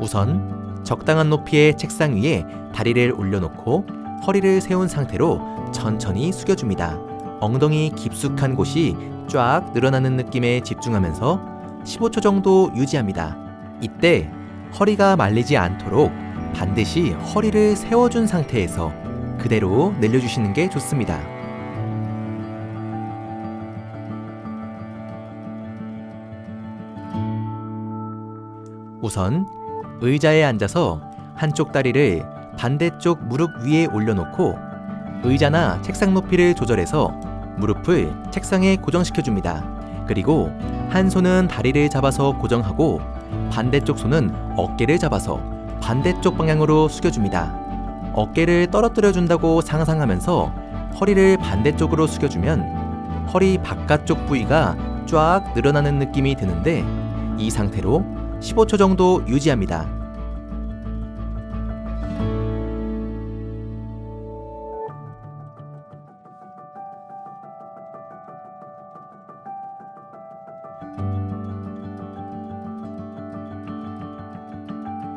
우선 적당한 높이의 책상 위에 다리를 올려놓고 허리를 세운 상태로 천천히 숙여줍니다. 엉덩이 깊숙한 곳이 쫙 늘어나는 느낌에 집중하면서 15초 정도 유지합니다. 이때 허리가 말리지 않도록 반드시 허리를 세워준 상태에서 그대로 늘려주시는 게 좋습니다. 우선 의자에 앉아서 한쪽 다리를 반대쪽 무릎 위에 올려놓고 의자나 책상 높이를 조절해서 무릎을 책상에 고정시켜 줍니다. 그리고 한 손은 다리를 잡아서 고정하고 반대쪽 손은 어깨를 잡아서 반대쪽 방향으로 숙여줍니다. 어깨를 떨어뜨려 준다고 상상하면서 허리를 반대쪽으로 숙여주면 허리 바깥쪽 부위가 쫙 늘어나는 느낌이 드는데 이 상태로 15초 정도 유지합니다.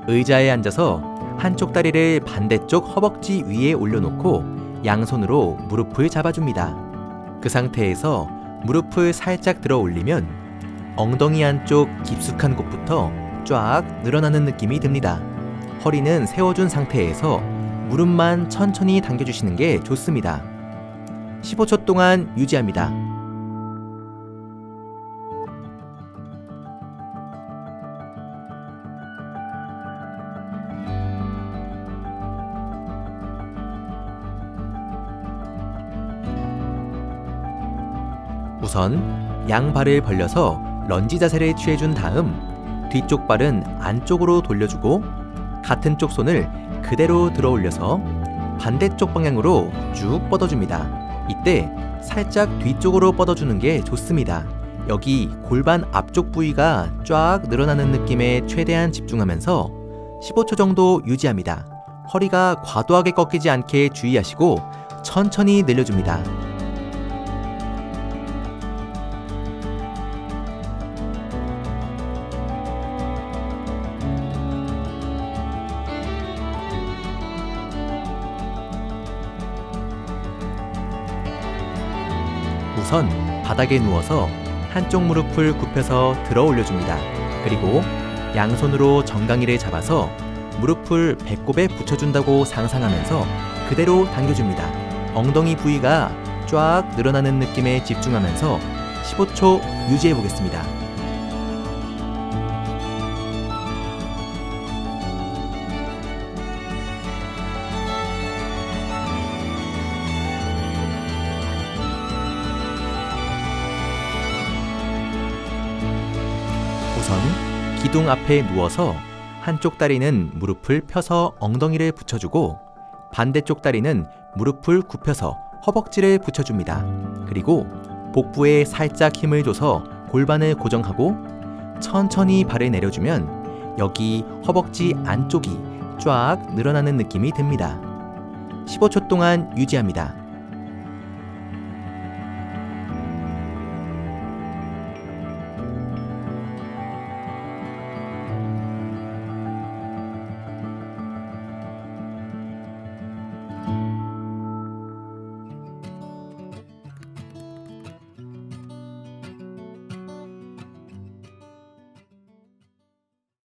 의자에 앉아서 한쪽 다리를 반대쪽 허벅지 위에 올려놓고 양손으로 무릎을 잡아줍니다. 그 상태에서 무릎을 살짝 들어 올리면 엉덩이 안쪽 깊숙한 곳부터 쫙 늘어나는 느낌이 듭니다. 허리는 세워준 상태에서 무릎만 천천히 당겨주시는 게 좋습니다. 15초 동안 유지합니다. 우선 양 발을 벌려서 런지 자세를 취해준 다음 뒤쪽 발은 안쪽으로 돌려주고 같은 쪽 손을 그대로 들어 올려서 반대쪽 방향으로 쭉 뻗어줍니다. 이때 살짝 뒤쪽으로 뻗어주는 게 좋습니다. 여기 골반 앞쪽 부위가 쫙 늘어나는 느낌에 최대한 집중하면서 15초 정도 유지합니다. 허리가 과도하게 꺾이지 않게 주의하시고 천천히 늘려줍니다. 우선 바닥에 누워서 한쪽 무릎을 굽혀서 들어 올려줍니다. 그리고 양손으로 정강이를 잡아서 무릎을 배꼽에 붙여준다고 상상하면서 그대로 당겨줍니다. 엉덩이 부위가 쫙 늘어나는 느낌에 집중하면서 15초 유지해 보겠습니다. 기둥 앞에 누워서 한쪽 다리는 무릎을 펴서 엉덩이를 붙여주고 반대쪽 다리는 무릎을 굽혀서 허벅지를 붙여줍니다. 그리고 복부에 살짝 힘을 줘서 골반을 고정하고 천천히 발을 내려주면 여기 허벅지 안쪽이 쫙 늘어나는 느낌이 듭니다. 15초 동안 유지합니다.